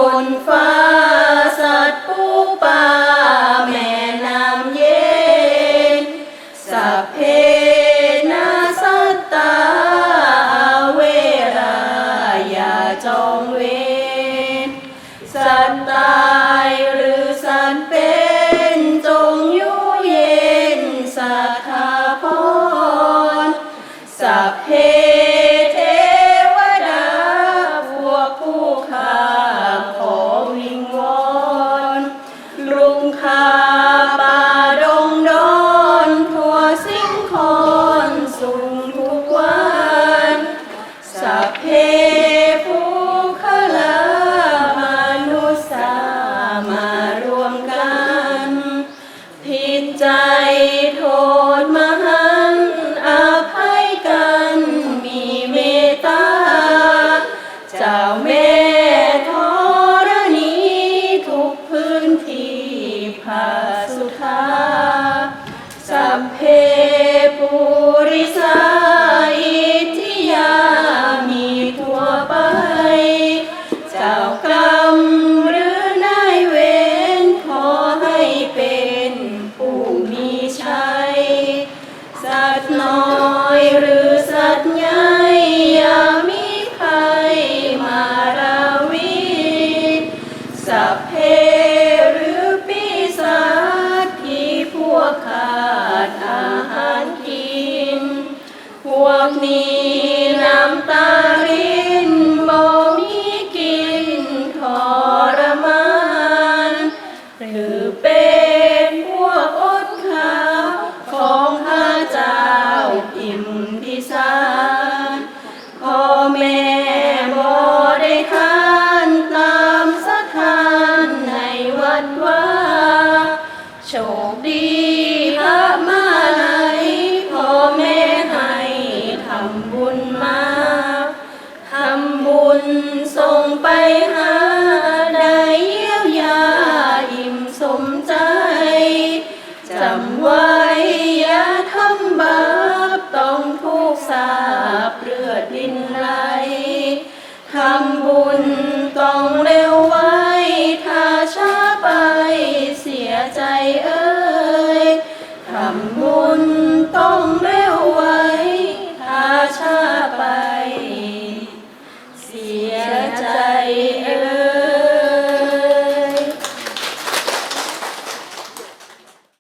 บนฟ้าสัตว์ปูปลาแม่น้ำเย็นสัพเพนาสตตาเวรายาจองเวนสัตตายหรือสัตว์เป็นจงอยู่เย็นสัทธาพรสัพเพ ริ ว ส่งไปหาได้เยี่ยวยาอิ่มสมใจ จำไว้อย่าทำบาปต้องทุกสาบเลือดดินไหลทำบุญต้องเร็วไว้ ถ้าช้าไปเสียใจเอ้ยทำบุญ